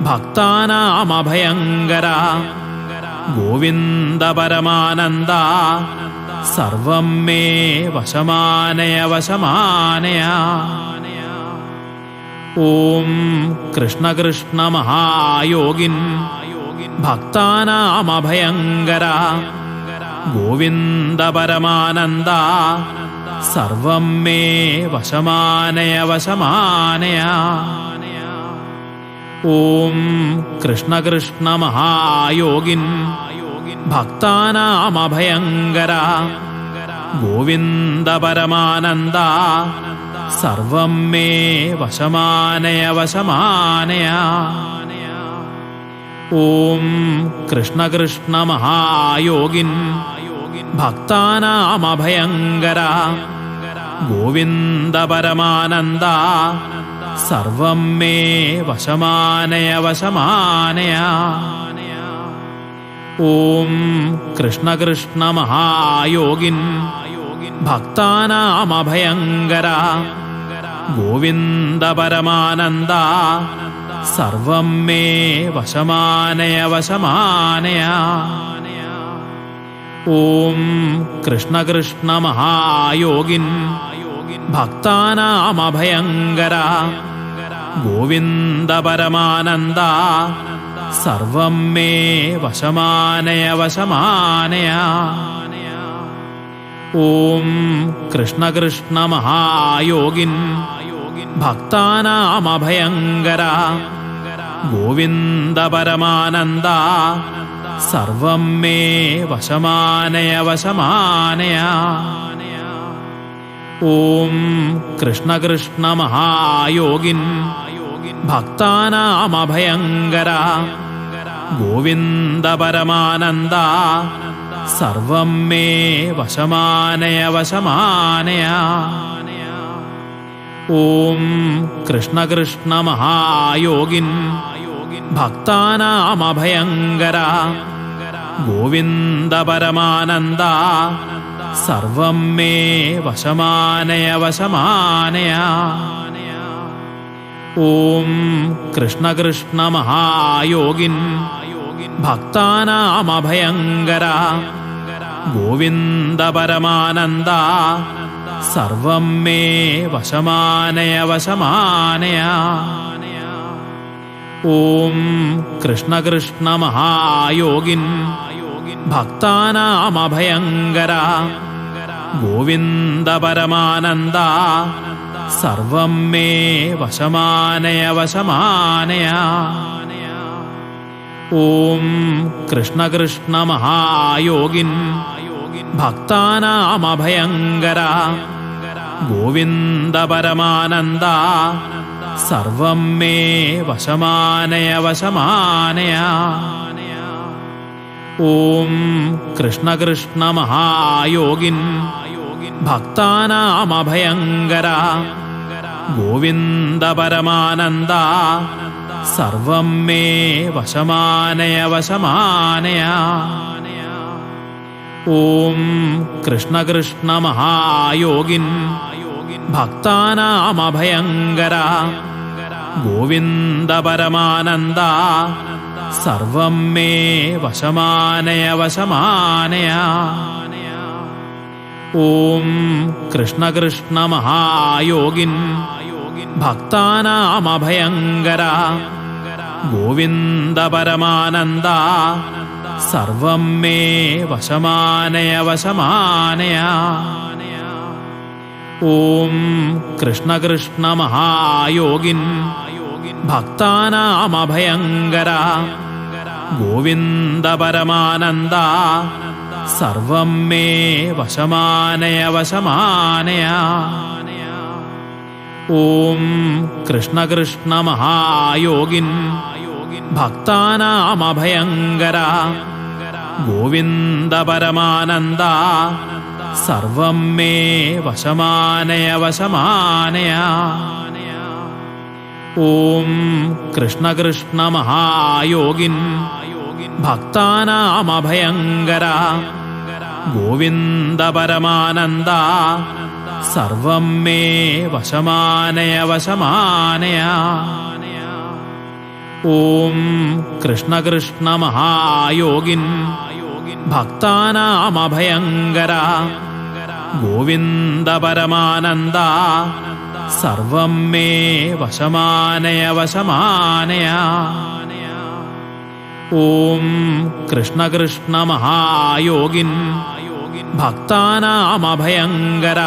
ഭക്താനാമഭയങ്കര. ഗോവിന്ദ പരമാനന്ദ. സർവം മേ വശമാനയ വശമാനയ. ഓം കൃഷ്ണകൃഷ്ണ മഹായോഗിൻ. ഭക്താനാമഭയങ്കര. ഗോവിന്ദ പരമാനന്ദ. സർവം മേ വശമാനയ. വശമാനയ ഓം കൃഷ്ണകൃഷ്ണ മഹായോഗിൻ. ഭക്താനാമഭയങ്കര ഗോവിന്ദ പരമാനന്ദ. സർവം മേ വശമാനയ. വശമാനയ ഓം കൃഷ്ണകൃഷ്ണ മഹായോഗിൻ. ഭക്താനാമഭയങ്കര ഗോവിന്ദ പരമാനന്ദ സർവം മേ വശമാനയ വശമാനയ. ഓം കൃഷ്ണകൃഷ്ണ മഹായോഗിൻ ഭക്താനാമഭയങ്കര. ഗോവിന്ദ പരമാനന്ദ സർവം മേ വശമാനയ വശമാനയ. ഓം കൃഷ്ണകൃഷ്ണ മഹായോഗിൻ. ഭക്താനാമഭയങ്കര. ഗോവിന്ദ പരമാനന്ദ. സർവം മേ വശമാനയ വശമാനയ. ഓം കൃഷ്ണകൃഷ്ണ മഹായോഗിൻ. ഭക്താനാമഭയങ്കര. ഗോവിന്ദ പരമാനന്ദ. സർവം മേ വശമാനയ. വശമാനയ ഓം കൃഷ്ണ കൃഷ്ണ മഹായോഗിൻ ഭക്താനാമഭയങ്കര ഗോവിന്ദ പരമാനന്ദ സർവം മേ വശമാനയ. വശമാനയ ഓം കൃഷ്ണ കൃഷ്ണ മഹായോഗിൻ ഭക്താനാമഭയങ്കര ഗോവിന്ദ പരമാനന്ദ സർവം മേ വശമാനയ വശമാനയ. ഓം കൃഷ്ണകൃഷ്ണ മഹായോഗിൻ ഭക്താനാമഭയങ്കര ഗോവിന്ദ പരമാനന്ദ സർവം മേ വശമാനയ വശമാനയ. ഓം കൃഷ്ണകൃഷ്ണ മഹായോഗിൻ ഭക്താനാമഭയങ്കര ഗോവിന്ദ പരമാനന്ദ സർവം മേ വശമാനയ വശമാനയ. ഓം കൃഷ്ണകൃഷ്ണ സർവം മേ വശമാനയ വശമാനയ. ഓം കൃഷ്ണകൃഷ്ണ മഹായോഗിൻ ഭക്താനാമഭയങ്കര. ഗോവിന്ദ പരമാനന്ദ സർവം മേ വശമാനയ വശമാനയ. ഓം കൃഷ്ണകൃഷ്ണ മഹായോഗിൻ ഭക്താനാമഭയങ്കര. ഗോവിന്ദ പരമാനന്ദ സർവം മേ വശമാനയ വശമാനയ. ഓം കൃഷ്ണകൃഷ്ണ മഹായോഗിൻ ഭക്താനാമഭയങ്കര. ഗോവിന്ദ പരമാനന്ദ സർവം മേ വശമാനയ വശമാനയ. ഓം കൃഷ്ണകൃഷ്ണ മഹായോഗിൻ. ഭക്താനാമഭയങ്കര ഗോവിന്ദ പരമാനന്ദ. സർവം മേ വശമാനയ വശമാനയ. ഓം കൃഷ്ണകൃഷ്ണ മഹായോഗിൻ. ഭക്താനാമഭയങ്കര ഗോവിന്ദ പരമാനന്ദ. സർവം മേ വശമാനയ വശമാനയ ഓം കൃഷ്ണകൃഷ്ണ മഹായോഗിൻ. ഭക്താനാമഭയങ്കര ഗോവിന്ദ പരമാനന്ദ. സർവം മേ വശമാനയ വശമാനയ ഓം കൃഷ്ണ കൃഷ്ണ മഹായോഗിൻ. ഭക്താനാമഭയങ്കര. ഗോവിന്ദ പരമാനന്ദ. സർവം മേ വശമാനയ വശമാനയ. ഓം കൃഷ്ണ കൃഷ്ണ മഹായോഗിൻ. ഭക്താനാമഭയങ്കര.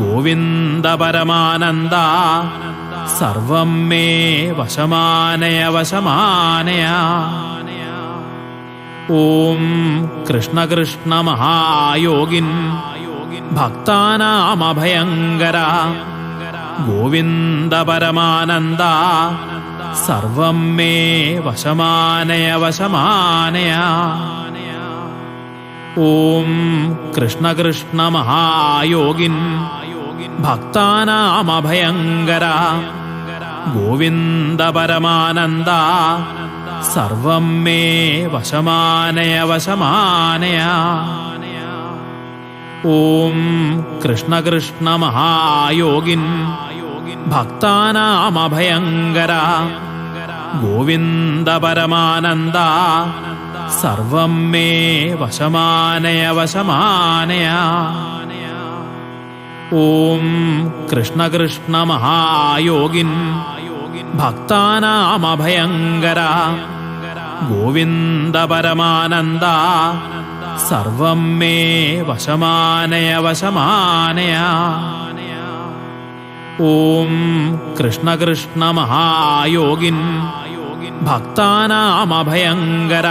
ഗോവിന്ദ പരമാനന്ദ. സർവം മേ വശമാനയ വശമാനയ. ഓം കൃഷ്ണ കൃഷ്ണ മഹായോഗിൻ. ഭക്താനാമഭയങ്കര. ഗോവിന്ദ പരമാനന്ദ. സർവം മേ വശമാനയ വശമാനയ. ഓം കൃഷ്ണ കൃഷ്ണ മഹായോഗിൻ. ഭക്താനാമഭയങ്കര. ഗോവിന്ദ പരമാനന്ദ. സർവം മേ വശമാനയ. വശമാനയ ഓം കൃഷ്ണ കൃഷ്ണ മഹായോഗിൻ. ഭക്താനാമഭയങ്കര ഗോവിന്ദ പരമാനന്ദ. സർവം മേ വശമാനയ വശമാനയ. ഓം കൃഷ്ണ കൃഷ്ണ മഹായോഗിൻ. ഭക്താനാമഭയങ്കര. ഗോവിന്ദ പരമാനന്ദ സർവം മേ വശമാനയ വശമാനയ. ഓം കൃഷ്ണ കൃഷ്ണ മഹായോഗിൻ ഭക്താനാമഭയങ്കര.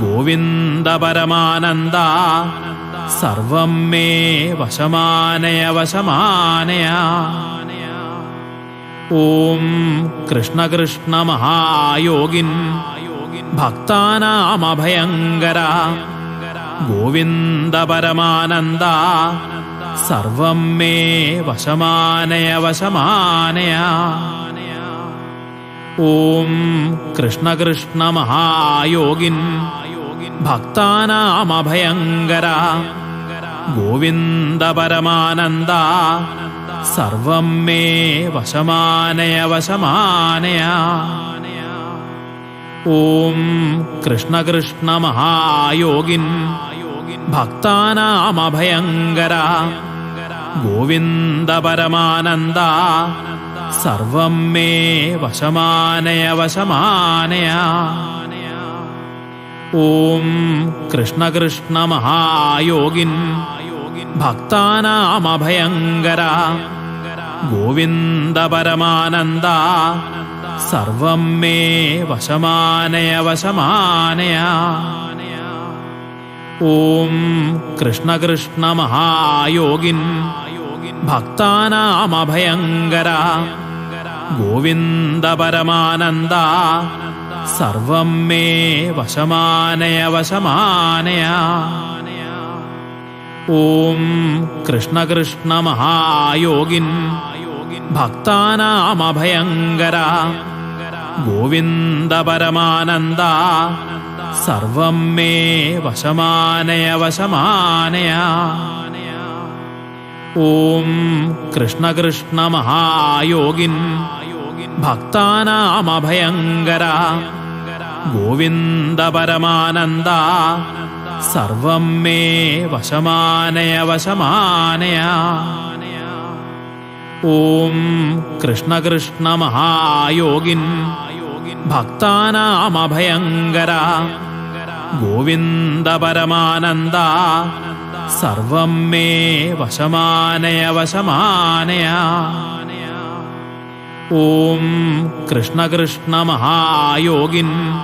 ഗോവിന്ദ പരമാനന്ദ സർവം മേ വശമാനയ വശമാനയ. ഓം കൃഷ്ണ കൃഷ്ണ മഹായോഗിൻ ഭക്താനാമഭയങ്കര ഗോവിന്ദ പരമാനന്ദ സർവം മേ വശമാനയ വശമാനയ. ഓം കൃഷ്ണ കൃഷ്ണ മഹായോഗിൻ ഭക്താനാമഭയങ്കര ഗോവിന്ദ പരമാനന്ദ സർവം മേ വശമാനയ വശമാനയ ഓം കൃഷ്ണ കൃഷ്ണ മഹായോഗിൻ ഭക്താനാമഭയങ്കര ഗോവിന്ദ പരമാനന്ദ സർവം മേ വശമാനയ വശമാനയ ഓം കൃഷ്ണ കൃഷ്ണ മഹായോഗിൻ ഭക്താനാമഭയങ്കര ഗോവിന്ദ പരമാനന്ദ സർവം മേ വശമാനയ വശമാനയ. ഓം കൃഷ്ണ കൃഷ്ണ മഹായോഗിൻ ഭക്താനാമഭയങ്കര. ഗോവിന്ദ പരമാനന്ദ സർവം മേ വശമാനയ വശമാനയ. ഓം കൃഷ്ണ കൃഷ്ണ മഹായോഗിൻ. ഭക്താനാമഭയങ്കര ഗോവിന്ദ പരമാനന്ദ. സർവം മേ വശമാനയ വശമാനയ. ഓം സർവം മേ വശമാനയ വശമാനയ. ഓം കൃഷ്ണ കൃഷ്ണ മഹായോഗിൻ ഭക്താനാമഭയങ്കര. ഗോവിന്ദ പരമാനന്ദ സർവം മേ വശമാനയ വശമാനയ. ഓം കൃഷ്ണ കൃഷ്ണ മഹായോഗിൻ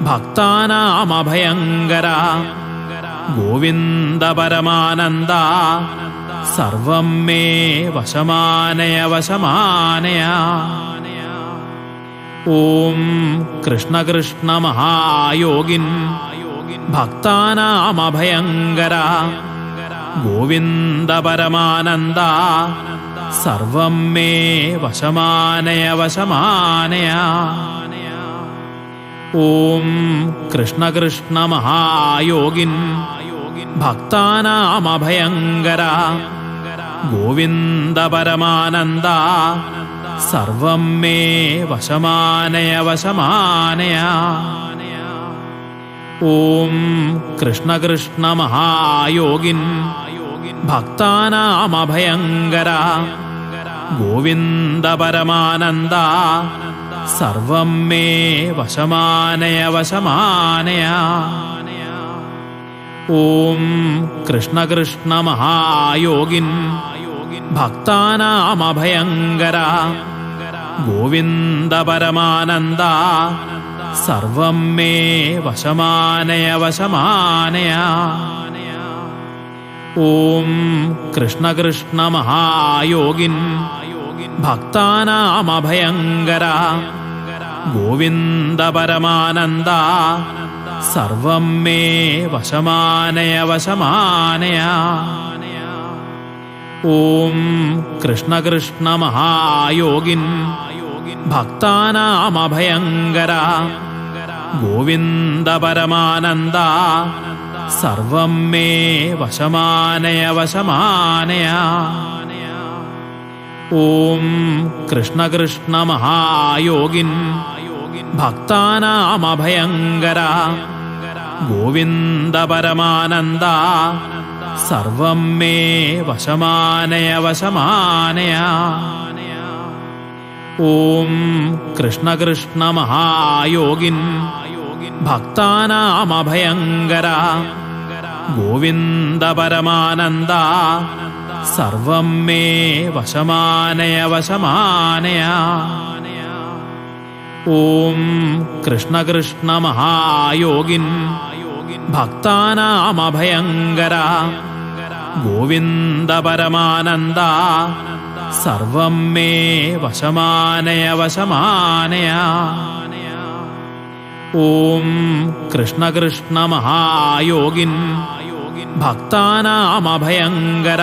ഭക്താനാമഭയങ്കര. ഗോവിന്ദ പരമാനന്ദ സർവം മേ വശമാനയ വശമാനയ. ഓം കൃഷ്ണ കൃഷ്ണ മഹായോഗിൻ ഭക്താനാമഭയങ്കര. ഗോവിന്ദ പരമാനന്ദ സർവം മേ വശമാനയ വശമാനയ. ഓം കൃഷ്ണ കൃഷ്ണ മഹായോഗിൻ. ഭക്താനാമഭയങ്കര ഗോവിന്ദ പരമാനന്ദ. സർവം മേ വശമാനയ വശമാനയ. ഓം കൃഷ്ണ കൃഷ്ണ മഹായോഗിൻ. ഭക്താനാമഭയങ്കര ഗോവിന്ദ പരമാനന്ദ. സർവം മേ വശമാനയ വശമാനയ. ഓം കൃഷ്ണ കൃഷ്ണ മഹായോഗിൻ. ഭക്താനാമഭയങ്കര. ഗോവിന്ദ പരമാനന്ദ. സർവം മേ വശമാനയ വശമാനയ. ഓം കൃഷ്ണ കൃഷ്ണ മഹായോഗിൻ. ഭക്താനാമഭയങ്കര. ഗോവിന്ദ പരമാനന്ദ. സർവം മേ വശമാനയ വശമാനയ. ഓം കൃഷ്ണ കൃഷ്ണ മഹായോഗിൻ. ഭക്താനാമഭയങ്കര. ഗോവിന്ദ പരമാനന്ദ. സർവം മേ വശമാനയ വശമാനയ. ഓം കൃഷ്ണ കൃഷ്ണ മഹായോഗിൻ ഭക്താനാമഭയങ്കര ഗോവിന്ദ പരമാനന്ദ സർവം മേ വശമാനയ വശമാനയ. ഓം കൃഷ്ണ കൃഷ്ണ മഹായോഗിൻ ഭക്താനാമഭയങ്കര ഗോവിന്ദ പരമാനന്ദ സർവം മേ വശമാനയ. വശമാനയ ഓം കൃഷ്ണ കൃഷ്ണ മഹായോഗിൻ. ഭക്താനാമഭയങ്കര ഗോവിന്ദ പരമാനന്ദ. സർവം മേ വശമാനയ വശമാനയ. ഓം കൃഷ്ണ കൃഷ്ണ മഹായോഗിൻ. ഭക്താനാമഭയങ്കര.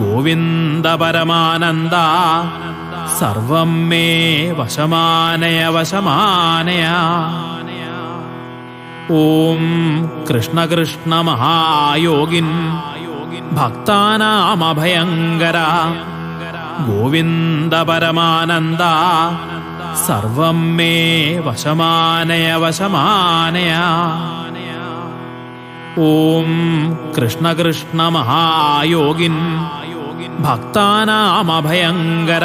ഗോവിന്ദ പരമാനന്ദ. സർവം മേ വശമാനയ വശമാനയ. ഓം കൃഷ്ണ കൃഷ്ണ മഹായോഗിൻ. ഭക്താനാമഭയങ്കര. ഗോവിന്ദ പരമാനന്ദ. സർവം മേ വശമാനയ വശമാനയ. ഓം കൃഷ്ണ കൃഷ്ണ മഹായോഗിൻ ഭക്താനാമഭയങ്കര